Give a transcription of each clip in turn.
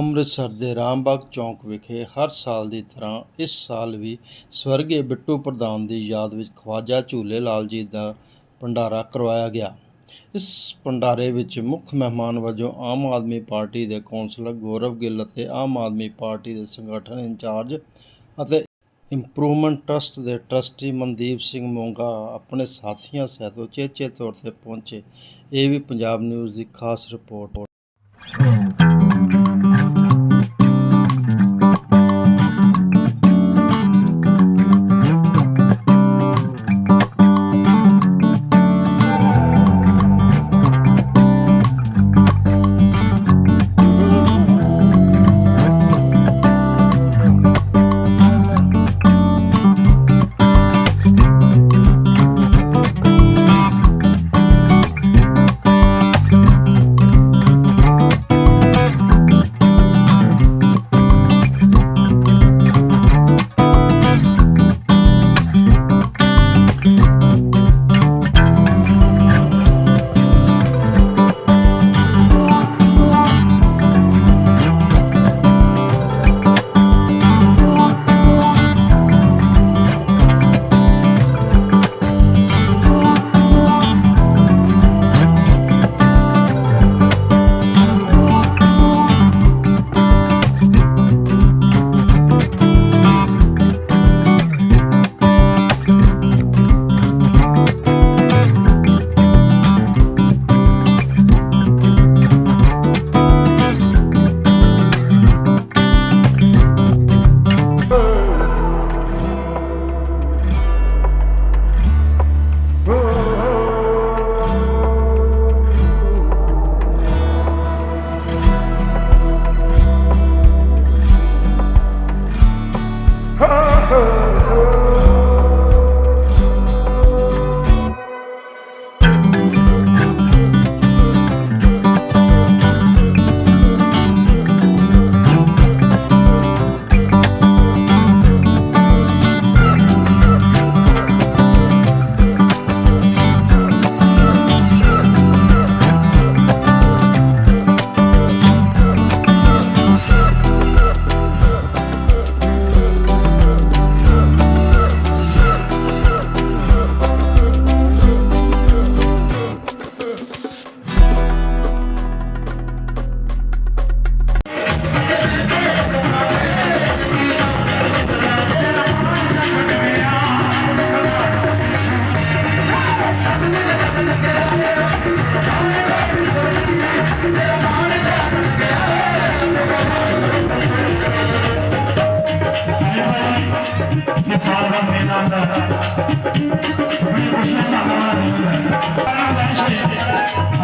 ਅੰਮ੍ਰਿਤਸਰ ਦੇ ਰਾਮਬਾਗ ਚੌਂਕ ਵਿਖੇ ਹਰ ਸਾਲ ਦੀ ਤਰ੍ਹਾਂ ਇਸ ਸਾਲ ਵੀ ਸਵਰਗੀ ਬਿੱਟੂ ਪ੍ਰਧਾਨ ਦੀ ਯਾਦ ਵਿੱਚ ਖਵਾਜਾ ਝੂਲੇ ਲਾਲ ਜੀ ਦਾ ਭੰਡਾਰਾ ਕਰਵਾਇਆ ਗਿਆ। ਇਸ ਭੰਡਾਰੇ ਵਿੱਚ ਮੁੱਖ ਮਹਿਮਾਨ ਵਜੋਂ ਆਮ ਆਦਮੀ ਪਾਰਟੀ ਦੇ ਕੌਂਸਲਰ ਗੌਰਵ ਗਿੱਲ ਅਤੇ ਆਮ ਆਦਮੀ ਪਾਰਟੀ ਦੇ ਸੰਗਠਨ ਇੰਚਾਰਜ ਅਤੇ ਇੰਪਰੂਵਮੈਂਟ ਟਰਸਟ ਦੇ ਟਰਸਟੀ ਮਨਦੀਪ ਸਿੰਘ ਮੋਂਗਾ ਆਪਣੇ ਸਾਥੀਆਂ ਸਹਿਤ ਉਚੇਚੇ ਤੌਰ ਤੇ ਪਹੁੰਚੇ। ਇਹ ਵੀ ਪੰਜਾਬ ਨਿਊਜ਼ ਦੀ ਖਾਸ ਰਿਪੋਰਟ।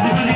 ਬੜੀ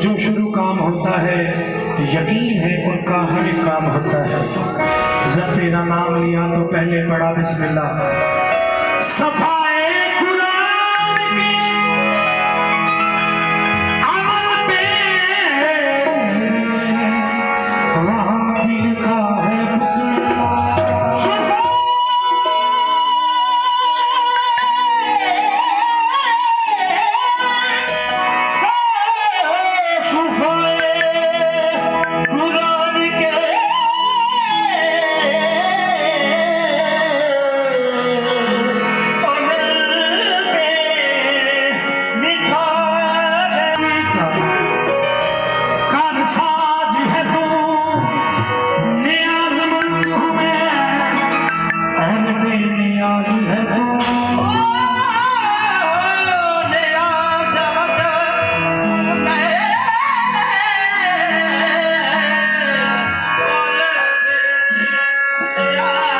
जो शुरू काम होता है यकीन है उनका हर एक काम होता है जब तेरा नाम लिया तो पहले पढ़ा बिस्मिल्लाह सफाए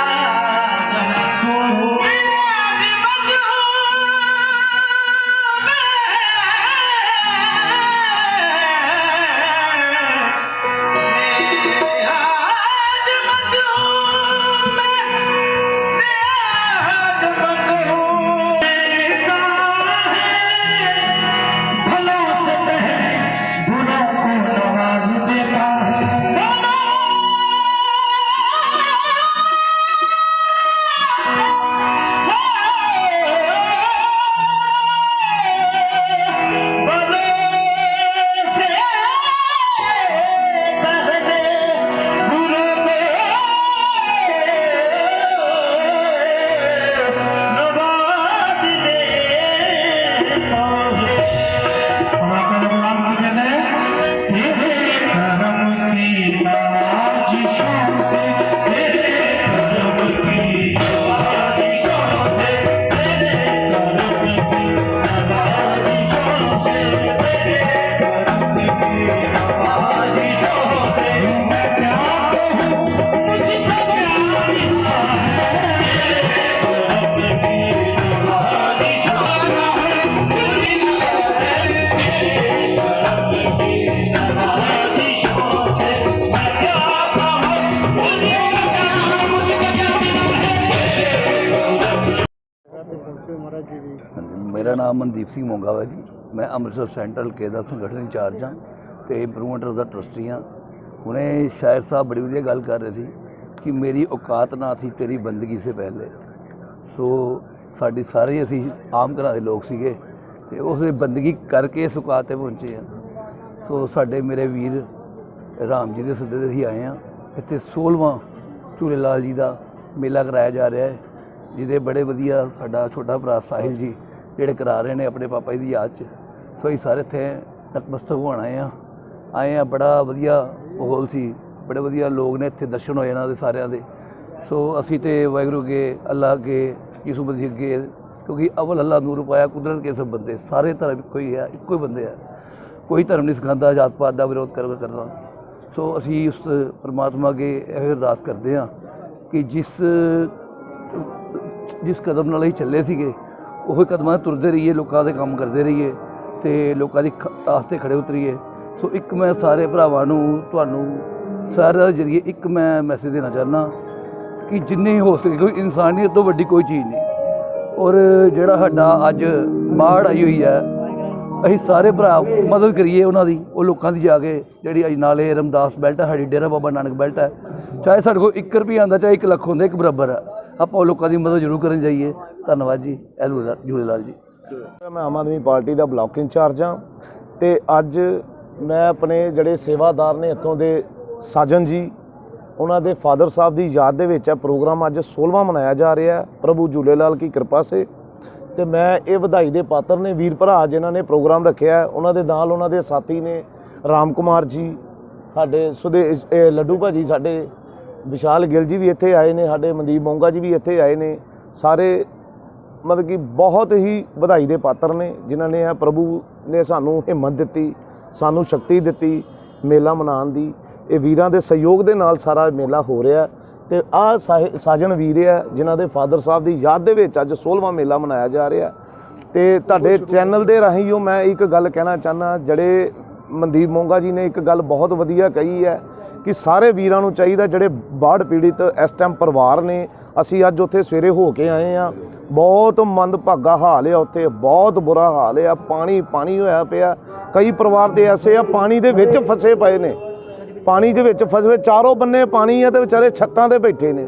vai. ਨਾਮ ਮਨਦੀਪ ਸਿੰਘ ਮੋਂਗਾਵਾ ਜੀ। ਮੈਂ ਅੰਮ੍ਰਿਤਸਰ ਸੈਂਟਰਲ ਕੇ ਦਾ ਸੰਗਠਨ ਇੰਚਾਰਜ ਹਾਂ ਤੇ ਇੰਪਰੂਵਮੈਂਟ ਦਾ ਟਰਸਟੀ ਹਾਂ। ਹੁਣੇ ਸ਼ਾਇਰ ਸਾਹਿਬ ਬੜੀ ਵਧੀਆ ਗੱਲ ਕਰ ਰਹੇ ਸੀ ਕਿ ਮੇਰੀ ਔਕਾਤ ਨਾ ਥੀ ਤੇਰੀ ਬੰਦਗੀ ਸੇ ਪਹਿਲੇ। ਸੋ ਸਾਡੀ ਸਾਰੇ ਅਸੀਂ ਆਮ ਘਰਾਂ ਦੇ ਲੋਕ ਸੀਗੇ ਤੇ ਉਸ ਬੰਦਗੀ ਕਰਕੇ ਇਸ ਔਕਾਤ ਤੇ ਪਹੁੰਚੇ ਆ ਸੋ ਸਾਡੇ ਮੇਰੇ ਵੀਰ ਰਾਮ ਜੀ ਦੇ ਸੱਦੇ ਤੇ ਅਸੀਂ ਆਏ ਆ ਇੱਥੇ 16ਵਾਂ ਝੂਲੇ ਲਾਲ ਜੀ ਦਾ ਮੇਲਾ ਕਰਾਇਆ ਜਾ ਰਿਹਾ ਹੈ, ਜਿਹਦੇ ਬੜੇ ਵਧੀਆ ਸਾਡਾ ਛੋਟਾ ਭਰਾ ਸਾਹਿਲ ਜੀ ਜਿਹੜੇ ਕਰਾ ਰਹੇ ਨੇ ਆਪਣੇ ਪਾਪਾ ਜੀ ਦੀ ਯਾਦ 'ਚ। ਸੋ ਅਸੀਂ ਸਾਰੇ ਇੱਥੇ ਨਤਮਸਤਕ ਹੋਣ ਆਏ ਆ ਆਏ ਆ ਬੜਾ ਵਧੀਆ ਮਾਹੌਲ ਸੀ। ਬੜੇ ਵਧੀਆ ਲੋਕ ਨੇ ਇੱਥੇ ਦਰਸ਼ਨ ਹੋਏ ਇਹਨਾਂ ਦੇ ਸਾਰਿਆਂ ਦੇ। ਸੋ ਅਸੀਂ ਤੇ ਵਾਹਿਗੁਰੂ ਅੱਗੇ, ਅੱਲਾਹ ਅੱਗੇ, ਯਿਸੂ ਮਸੀਹ ਅੱਗੇ, ਕਿਉਂਕਿ ਅਵਲ ਅੱਲਾ ਨੂਰ ਪਾਇਆ, ਕੁਦਰਤ ਕੇ ਸਭ ਬੰਦੇ। ਸਾਰੇ ਧਰਮ ਇੱਕੋ ਹੀ ਹੈ, ਇੱਕੋ ਹੀ ਬੰਦੇ ਆ। ਕੋਈ ਧਰਮ ਨਹੀਂ ਸਿਖਾਉਂਦਾ ਜਾਤ ਪਾਤ ਦਾ ਵਿਰੋਧ ਕਰ ਕਰਨਾ। ਸੋ ਅਸੀਂ ਉਸ ਪਰਮਾਤਮਾ ਅੱਗੇ ਇਹ ਅਰਦਾਸ ਕਰਦੇ ਹਾਂ ਕਿ ਜਿਸ ਜਿਸ ਕਦਮ ਨਾਲ ਅਸੀਂ ਚੱਲੇ ਸੀਗੇ ਉਹ ਕਦਮਾਂ 'ਤੇ ਤੁਰਦੇ ਰਹੀਏ, ਲੋਕਾਂ ਦੇ ਕੰਮ ਕਰਦੇ ਰਹੀਏ ਤੇ ਲੋਕਾਂ ਦੀ ਖ- ਤੇ ਖੜੇ ਉਤਰੀਏ। ਸੋ ਇੱਕ ਮੈਂ ਸਾਰੇ ਭਰਾਵਾਂ ਨੂੰ, ਤੁਹਾਨੂੰ ਸਾਰਿਆਂ ਦੇ ਜਰੀਏ ਇੱਕ ਮੈਂ ਮੈਸੇਜ ਦੇਣਾ ਚਾਹੁੰਦਾ ਕਿ ਜਿੰਨੀ ਹੋ ਸਕੇ ਕੋਈ ਇਨਸਾਨੀਅਤ ਤੋਂ ਵੱਡੀ ਕੋਈ ਚੀਜ਼ ਨਹੀਂ। ਔਰ ਜਿਹੜਾ ਸਾਡਾ ਅੱਜ ਬਾੜ ਆਈ ਹੋਈ ਹੈ ਅਸੀਂ ਸਾਰੇ ਭਰਾ ਮਦਦ ਕਰੀਏ ਉਹਨਾਂ ਦੀ, ਉਹ ਲੋਕਾਂ ਦੀ ਜਾ ਕੇ ਜਿਹੜੀ ਅੱਜ ਨਾਲੇ ਰਮਦਾਸ ਬੈਲਟ ਹੈ, ਸਾਡੀ ਡੇਰਾ ਬਾਬਾ ਨਾਨਕ ਬੈਲਟ ਹੈ, ਚਾਹੇ ਸਾਡੇ ਕੋਲ 1 ਰੁਪਿਆ ਆਉਂਦਾ, ਚਾਹੇ 1 ਲੱਖ ਹੁੰਦਾ, ਇੱਕ ਬਰਾਬਰ ਹੈ। ਆਪਾਂ ਉਹ ਲੋਕਾਂ ਦੀ ਮਦਦ ਜ਼ਰੂਰ ਕਰਨ ਜਾਈਏ। ਧੰਨਵਾਦ ਜੀ ਐਲੂ ਜੂਲੇਲਾਲ ਜੀ। ਮੈਂ ਆਮ ਆਦਮੀ ਪਾਰਟੀ ਦਾ ਬਲਾਕ ਇੰਚਾਰਜ ਹਾਂ ਤੇ ਅੱਜ ਮੈਂ ਆਪਣੇ ਜਿਹੜੇ ਸੇਵਾਦਾਰ ਨੇ ਇੱਥੋਂ ਦੇ ਸਾਜਨ ਜੀ, ਉਹਨਾਂ ਦੇ ਫਾਦਰ ਸਾਹਿਬ ਦੀ ਯਾਦ ਦੇ ਵਿੱਚ ਇਹ ਪ੍ਰੋਗਰਾਮ ਅੱਜ 16ਵਾਂ ਮਨਾਇਆ ਜਾ ਰਿਹਾ ਹੈ। ਪ੍ਰਭੂ ਝੂਲੇਲਾਲ ਕੀ ਕਿਰਪਾ ਸੇ ਤੇ ਮੈਂ ਇਹ ਵਧਾਈ ਦੇ ਪਾਤਰ ਨੇ, ਵੀਰ ਭਰਾ ਜਿਨ੍ਹਾਂ ਨੇ ਪ੍ਰੋਗਰਾਮ ਰੱਖਿਆ ਉਹਨਾਂ ਦੇ ਨਾਲ ਉਹਨਾਂ ਦੇ ਸਾਥੀ ਨੇ, ਰਾਮ ਕੁਮਾਰ ਜੀ, ਸਾਡੇ ਸੁਦੇ, ਇਹ ਲੱਡੂ ਭਾਜੀ, ਸਾਡੇ ਵਿਸ਼ਾਲ ਗਿੱਲ ਜੀ ਵੀ ਇੱਥੇ ਆਏ ਨੇ, ਸਾਡੇ ਮਨਦੀਪ ਮੋਂਗਾ ਜੀ ਵੀ ਇੱਥੇ ਆਏ ਨੇ, ਸਾਰੇ ਮਤਲਬ ਕਿ ਬਹੁਤ ਹੀ ਵਧਾਈ ਦੇ ਪਾਤਰ ਨੇ, ਜਿਨ੍ਹਾਂ ਨੇ ਇਹ ਪ੍ਰਭੂ ਨੇ ਸਾਨੂੰ ਹਿੰਮਤ ਦਿੱਤੀ, ਸਾਨੂੰ ਸ਼ਕਤੀ ਦਿੱਤੀ ਮੇਲਾ ਮਨਾਉਣ ਦੀ, ਇਹ ਵੀਰਾਂ ਦੇ ਸਹਿਯੋਗ ਦੇ ਨਾਲ ਸਾਰਾ ਮੇਲਾ ਹੋ ਰਿਹਾ ਤੇ ਆ ਸਾਜਣ ਵੀਰ ਆ ਜਿਨ੍ਹਾਂ ਦੇ ਫਾਦਰ ਸਾਹਿਬ ਦੀ ਯਾਦ ਦੇ ਵਿੱਚ ਅੱਜ 16ਵਾਂ ਮੇਲਾ ਮਨਾਇਆ ਜਾ ਰਿਹਾ। ਤੇ ਤੁਹਾਡੇ ਚੈਨਲ ਦੇ ਰਾਹੀਂ ਉਹ ਮੈਂ ਇੱਕ ਗੱਲ ਕਹਿਣਾ ਚਾਹਨਾ ਜਿਹੜੇ ਮਨਦੀਪ ਮੋਂਗਾ ਜੀ ਨੇ ਇੱਕ ਗੱਲ ਬਹੁਤ ਵਧੀਆ ਕਹੀ ਹੈ ਕਿ ਸਾਰੇ ਵੀਰਾਂ ਨੂੰ ਚਾਹੀਦਾ ਜਿਹੜੇ ਬਾੜ ਪੀੜਿਤ ਇਸ ਟਾਈਮ ਪਰਿਵਾਰ ਨੇ ਅਸੀਂ ਅੱਜ ਉੱਥੇ ਸਵੇਰੇ ਹੋ ਕੇ ਆਏ ਆ ਬਹੁਤ ਮੰਦਭਾਗਾ ਹਾਲ ਹੈ ਉੱਥੇ ਬਹੁਤ ਬੁਰਾ ਹਾਲ ਹੈ ਪਾਣੀ ਪਾਣੀ ਹੋਇਆ ਪਿਆ। ਕਈ ਪਰਿਵਾਰ ਤੇ ਐਸੇ ਆ ਪਾਣੀ ਦੇ ਵਿੱਚ ਫਸੇ ਪਏ ਨੇ। ਪਾਣੀ ਦੇ ਵਿੱਚ ਫਸੇ ਚਾਰੋਂ ਬੰਨੇ ਪਾਣੀ ਹੈ ਤੇ ਵਿਚਾਰੇ ਛੱਤਾਂ ਤੇ ਬੈਠੇ ਨੇ।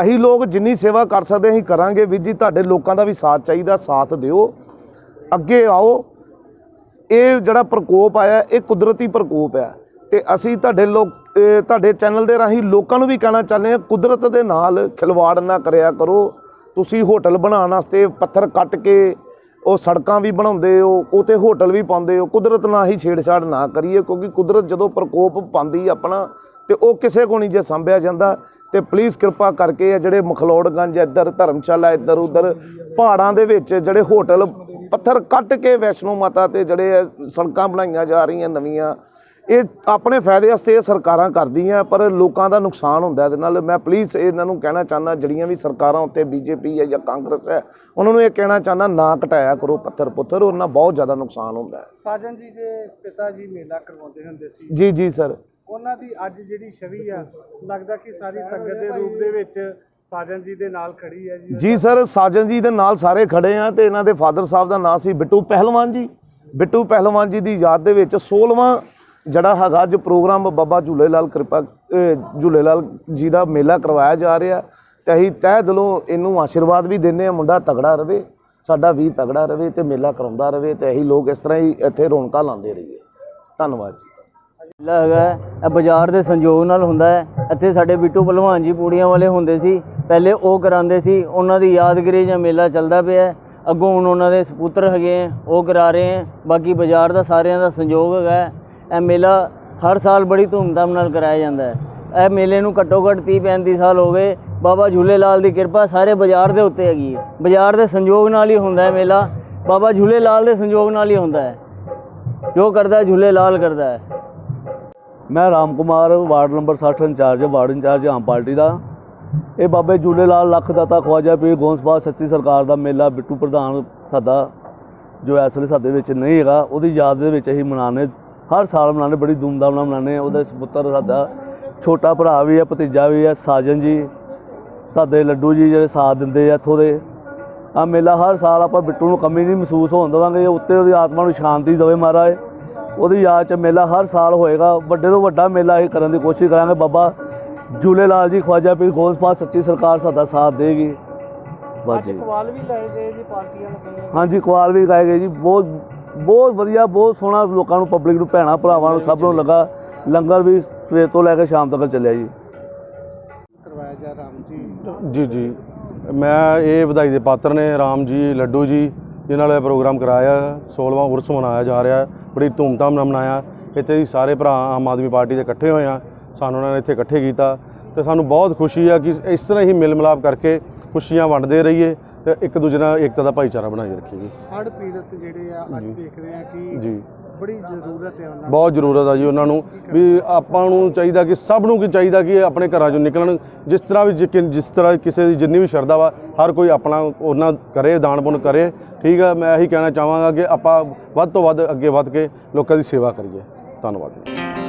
ਅਸੀਂ ਲੋਕ ਜਿੰਨੀ ਸੇਵਾ ਕਰ ਸਕਦੇ ਅਸੀਂ ਕਰਾਂਗੇ ਵੀਰ ਜੀ, ਤੁਹਾਡੇ ਲੋਕਾਂ ਦਾ ਵੀ ਸਾਥ ਚਾਹੀਦਾ, ਸਾਥ ਦਿਓ। ਅੱਗੇ ਆਓ। ਇਹ ਜਿਹੜਾ ਪ੍ਰਕੋਪ ਆਇਆ, ਇਹ ਕੁਦਰਤੀ ਪ੍ਰਕੋਪ ਹੈ ਤੇ ਅਸੀਂ ਤੁਹਾਡੇ ਲੋਕ ਤੁਹਾਡੇ ਚੈਨਲ ਦੇ ਰਾਹੀਂ ਲੋਕਾਂ ਨੂੰ ਵੀ ਕਹਿਣਾ ਚਾਹੁੰਦੇ ਹਾਂ, ਕੁਦਰਤ ਦੇ ਨਾਲ ਖਿਲਵਾੜ ਨਾ ਕਰਿਆ ਕਰੋ। ਤੁਸੀਂ ਹੋਟਲ ਬਣਾਉਣ ਵਾਸਤੇ ਪੱਥਰ ਕੱਟ ਕੇ ਉਹ ਸੜਕਾਂ ਵੀ ਬਣਾਉਂਦੇ ਹੋ, ਉਹ ਤੇ ਹੋਟਲ ਵੀ ਪਾਉਂਦੇ ਹੋ, ਕੁਦਰਤ ਨਾਲ ਹੀ ਛੇੜਛਾੜ ਨਾ ਕਰੀਏ ਕਿਉਂਕਿ ਕੁਦਰਤ ਜਦੋਂ ਪ੍ਰਕੋਪ ਪਾਉਂਦੀ ਆਪਣਾ, ਤੇ ਉਹ ਕਿਸੇ ਕੋ ਨਹੀਂ ਜੇ ਸੰਭਿਆ ਜਾਂਦਾ, ਤੇ ਪਲੀਜ਼ ਕਿਰਪਾ ਕਰਕੇ ਇਹ ਜਿਹੜੇ ਮਖਲੌੜਗੰਜ ਇੱਧਰ, ਧਰਮਸ਼ਾਲਾ ਇੱਧਰ, ਉੱਧਰ ਪਹਾੜਾਂ ਦੇ ਵਿੱਚ ਜਿਹੜੇ ਹੋਟਲ ਪੱਥਰ ਕੱਟ ਕੇ ਵੈਸ਼ਨੋ ਮਾਤਾ ਤੇ ਜਿਹੜੇ ਇਹ ਸੜਕਾਂ ਬਣਾਈਆਂ ਜਾ ਰਹੀਆਂ ਨਵੀਆਂ ਇਹ ਆਪਣੇ ਫਾਇਦੇ ਵਾਸਤੇ ਇਹ ਸਰਕਾਰਾਂ ਕਰਦੀਆਂ ਪਰ ਲੋਕਾਂ ਦਾ ਨੁਕਸਾਨ ਹੁੰਦਾ ਇਹਦੇ ਨਾਲ। ਮੈਂ ਪਲੀਜ਼ ਇਹਨਾਂ ਨੂੰ ਕਹਿਣਾ ਚਾਹੁੰਦਾ ਜਿਹੜੀਆਂ ਵੀ ਸਰਕਾਰਾਂ ਉੱਤੇ ਬੀਜੇਪੀ ਹੈ ਜਾਂ ਕਾਂਗਰਸ ਹੈ ਉਹਨਾਂ ਨੂੰ ਇਹ ਕਹਿਣਾ ਚਾਹੁੰਦਾ ਨਾ ਘਟਾਇਆ ਕਰੋ ਪੱਥਰ ਪੁੱਥਰ ਉਹਨਾਂ ਬਹੁਤ ਜ਼ਿਆਦਾ ਨੁਕਸਾਨ ਹੁੰਦਾ ਹੈ। ਸਾਜਨ ਜੀ ਦੇ ਪਿਤਾ ਜੀ ਮੇਲਾ ਕਰਵਾਉਂਦੇ ਹੁੰਦੇ ਸੀ। ਜੀ ਜੀ ਸਰ। ਉਹਨਾਂ ਦੀ ਅੱਜ ਜਿਹੜੀ ਛਵੀ ਆ ਲੱਗਦਾ ਕਿ ਸਾਰੀ ਸੰਗਤ ਦੇ ਰੂਪ ਦੇ ਵਿੱਚ ਸਾਜਨ ਜੀ ਦੇ ਨਾਲ ਖੜੀ ਹੈ ਜੀ। ਜੀ ਸਰ ਸਾਜਨ ਜੀ ਦੇ ਨਾਲ ਸਾਰੇ ਖੜੇ ਆ ਤੇ ਇਹਨਾਂ ਦੇ ਫਾਦਰ ਸਾਹਿਬ ਦਾ ਨਾਮ ਸੀ ਬਿੱਟੂ ਪਹਿਲਵਾਨ ਜੀ। ਬਿੱਟੂ ਪਹਿਲਵਾਨ ਜੀ ਦੀ ਯਾਦ ਦੇ ਵਿੱਚ 16ਵਾਂ ਜਿਹੜਾ ਹੈਗਾ ਅੱਜ ਪ੍ਰੋਗਰਾਮ ਬਾਬਾ ਝੂਲੇ ਲਾਲ ਕਿਰਪਾ ਝੂਲੇ ਲਾਲ ਜੀ ਦਾ ਮੇਲਾ ਕਰਵਾਇਆ ਜਾ ਰਿਹਾ ਤੇ ਅਸੀਂ ਤਹਿ ਦਿਲੋਂ ਇਹਨੂੰ ਆਸ਼ੀਰਵਾਦ ਵੀ ਦਿੰਦੇ ਆ ਮੁੰਡਾ ਤਗੜਾ ਰਵੇ, ਸਾਡਾ ਵੀ ਤਗੜਾ ਰਵੇ ਤੇ ਮੇਲਾ ਕਰਾਉਂਦਾ ਰਵੇ ਤੇ ਅਸੀਂ ਲੋਕ ਇਸ ਤਰ੍ਹਾਂ ਹੀ ਇੱਥੇ ਰੌਣਕਾਂ ਲਾਉਂਦੇ ਰਹੀਏ। ਧੰਨਵਾਦ ਜੀ। ਮੇਲਾ ਹੈਗਾ ਇਹ ਬਾਜ਼ਾਰ ਦੇ ਸੰਯੋਗ ਨਾਲ ਹੁੰਦਾ ਹੈ। ਇੱਥੇ ਸਾਡੇ ਬਿੱਟੂ ਭਲਵਾਨ ਜੀ ਪੂੜੀਆਂ ਵਾਲੇ ਹੁੰਦੇ ਸੀ। ਪਹਿਲੇ ਉਹ ਕਰਾਉਂਦੇ ਸੀ, ਉਹਨਾਂ ਦੀ ਯਾਦਗਿਰੀ ਜਾਂ ਮੇਲਾ ਚੱਲਦਾ ਪਿਆ ਅੱਗੋਂ ਹੁਣ ਉਹਨਾਂ ਦੇ ਸਪੁੱਤਰ ਹੈਗੇ ਹੈ, ਉਹ ਕਰਾ ਰਹੇ ਹੈ। ਬਾਕੀ ਬਾਜ਼ਾਰ ਦਾ ਸਾਰਿਆਂ ਦਾ ਸੰਯੋਗ ਹੈਗਾ ਇਹ ਮੇਲਾ ਹਰ ਸਾਲ ਬੜੀ ਧੂਮਧਾਮ ਨਾਲ ਕਰਾਇਆ ਜਾਂਦਾ ਹੈ। ਇਹ ਮੇਲੇ ਨੂੰ ਘੱਟੋ ਘੱਟ 30 35 ਸਾਲ ਹੋ ਗਏ। ਬਾਬਾ ਝੂਲੇ ਲਾਲ ਦੀ ਕਿਰਪਾ ਸਾਰੇ ਬਾਜ਼ਾਰ ਦੇ ਉੱਤੇ ਹੈਗੀ ਹੈ। ਬਾਜ਼ਾਰ ਦੇ ਸੰਯੋਗ ਨਾਲ ਹੀ ਹੁੰਦਾ ਹੈ ਮੇਲਾ। ਬਾਬਾ ਝੂਲੇ ਲਾਲ ਦੇ ਸੰਯੋਗ ਨਾਲ ਹੀ ਹੁੰਦਾ ਹੈ। ਜੋ ਕਰਦਾ ਝੂਲੇ ਲਾਲ ਕਰਦਾ ਹੈ। ਮੈਂ Ram Kumar ward number 60 incharge, ward incharge Aam party ਦਾ। ਇਹ ਬਾਬੇ ਝੂਲੇ ਲਾਲ ਲੱਖ ਦਾਤਾ ਖਵਾਜਾ ਪੀਰ ਗੋਂਸਪਾਲ ਸੱਚੀ ਸਰਕਾਰ ਦਾ ਮੇਲਾ ਬਿੱਟੂ ਪ੍ਰਧਾਨ ਸਾਡਾ, ਜੋ ਇਸ ਵੇਲੇ ਸਾਡੇ ਵਿੱਚ ਨਹੀਂ ਹੈਗਾ, ਉਹਦੀ ਯਾਦ ਦੇ ਵਿੱਚ ਅਸੀਂ ਮਨਾਉਂਦੇ ਹਰ ਸਾਲ ਮਨਾਉਂਦੇ ਬੜੀ ਧੂਮਧਾਮ ਨਾਲ ਮਨਾਉਂਦੇ ਉਹਦਾ ਸੁਪੁੱਤਰ ਸਾਡਾ ਛੋਟਾ ਭਰਾ ਵੀ ਹੈ ਭਤੀਜਾ ਵੀ ਹੈ ਸਾਜਨ ਜੀ। ਸਾਡੇ ਲੱਡੂ ਜੀ ਜਿਹੜੇ ਸਾਥ ਦਿੰਦੇ ਆ ਇੱਥੋਂ ਦੇ। ਆ ਮੇਲਾ ਹਰ ਸਾਲ ਆਪਾਂ ਬਿੱਟੂ ਨੂੰ ਕਮੀ ਨਹੀਂ ਮਹਿਸੂਸ ਹੋਣ ਦੇਵਾਂਗੇ ਉੱਤੇ ਉਹਦੀ ਆਤਮਾ ਨੂੰ ਸ਼ਾਂਤੀ ਦੇਵੇ ਮਹਾਰਾਜ। ਉਹਦੀ ਯਾਦ 'ਚ ਮੇਲਾ ਹਰ ਸਾਲ ਹੋਏਗਾ। ਵੱਡੇ ਤੋਂ ਵੱਡਾ ਮੇਲਾ ਅਸੀਂ ਕਰਨ ਦੀ ਕੋਸ਼ਿਸ਼ ਕਰਾਂਗੇ। ਬਾਬਾ ਝੂਲੇ ਲਾਲ ਜੀ ਖਵਾਜਾ ਪੀਰ ਗੋਸਪਾਲ ਸੱਚੀ ਸਰਕਾਰ ਸਾਡਾ ਸਾਥ ਦੇਗੀ। ਬਸ ਜੀ। ਕਵਾਲ ਵੀ ਲਏ ਗਏ ਜੀ ਪਾਰਟੀਆਂ ਨੂੰ ਕਈਆਂ ਹਾਂਜੀ ਕਵਾਲ ਵੀ ਗਾਏ ਗਏ ਜੀ। ਬਹੁਤ ਬਹੁਤ ਵਧੀਆ ਬਹੁਤ ਸੋਹਣਾ ਲੋਕਾਂ ਨੂੰ ਪਬਲਿਕ ਨੂੰ ਭੈਣਾਂ ਭਰਾਵਾਂ ਨੂੰ ਸਭ ਨੂੰ ਲੱਗਾ। ਲੰਗਰ ਵੀ ਸਵੇਰ ਤੋਂ ਲੈ ਕੇ ਸ਼ਾਮ ਤੱਕ ਚੱਲਿਆ ਜੀ। ਕਰਵਾਇਆ ਜਾ ਰਾਮ ਜੀ। ਜੀ ਜੀ। ਮੈਂ ਇਹ ਵਧਾਈ ਦੇ ਪਾਤਰ ਨੇ ਰਾਮ ਜੀ ਲੱਡੂ ਜੀ ਜਿਨ੍ਹਾਂ ਨਾਲ ਇਹ ਪ੍ਰੋਗਰਾਮ ਕਰਾਇਆ 16ਵਾਂ ਉਰਸ ਮਨਾਇਆ ਜਾ ਰਿਹਾ ਹੈ। ਬੜੀ ਧੂਮਧਾਮ ਨਾਲ ਮਨਾਇਆ। ਇੱਥੇ ਹੀ ਸਾਰੇ ਭਰਾ ਆਮ ਆਦਮੀ ਪਾਰਟੀ ਦੇ ਇਕੱਠੇ ਹੋਏ ਆ। ਸਾਨੂੰ ਉਹਨਾਂ ਨੇ ਇੱਥੇ ਇਕੱਠੇ ਕੀਤਾ ਤੇ ਸਾਨੂੰ ਬਹੁਤ ਖੁਸ਼ੀ ਆ ਕਿ ਇਸ ਤਰ੍ਹਾਂ ਹੀ ਮਿਲ ਮਿਲਾਪ ਕਰਕੇ ਖੁਸ਼ੀਆਂ ਵੰਡਦੇ ਰਹੀਏ। ਤੇ ਇੱਕ ਦੂਜੇ ਨਾਲ ਏਕਤਾ ਦਾ ਭਾਈਚਾਰਾ ਬਣਾਈ ਰੱਖੀਏ ਹੜ ਪੀੜਤ ਜਿਹੜੇ ਆ ਅੱਜ ਦੇਖ ਰਹੇ ਆ ਕਿ ਜੀ। ਬੜੀ ਜ਼ਰੂਰਤ ਹੈ ਉਹਨਾਂ ਬਹੁਤ ਜ਼ਰੂਰਤ ਆ ਜੀ ਉਹਨਾਂ ਨੂੰ ਵੀ ਆਪਾਂ ਨੂੰ ਚਾਹੀਦਾ ਕਿ ਸਭ ਨੂੰ ਕੀ ਚਾਹੀਦਾ ਕਿ ਆਪਣੇ ਘਰਾਂ ਚੋਂ ਨਿਕਲਣ। ਜਿਸ ਤਰ੍ਹਾਂ ਵੀ ਜਿ- ਜਿਸ ਤਰ੍ਹਾਂ ਕਿਸੇ ਦੀ ਜਿੰਨੀ ਵੀ ਸ਼ਰਧਾ ਵਾ ਹਰ ਕੋਈ ਆਪਣਾ ਉਹਨਾਂ ਕਰੇ ਦਾਨ ਪੁੰਨ ਕਰੇ। ਠੀਕ ਆ ਮੈਂ ਇਹੀ ਕਹਿਣਾ ਚਾਹਾਂਗਾ ਕਿ ਆਪਾਂ ਵੱਧ ਤੋਂ ਵੱਧ ਅੱਗੇ ਵੱਧ ਕੇ ਲੋਕਾਂ ਦੀ ਸੇਵਾ ਕਰੀਏ। ਧੰਨਵਾਦ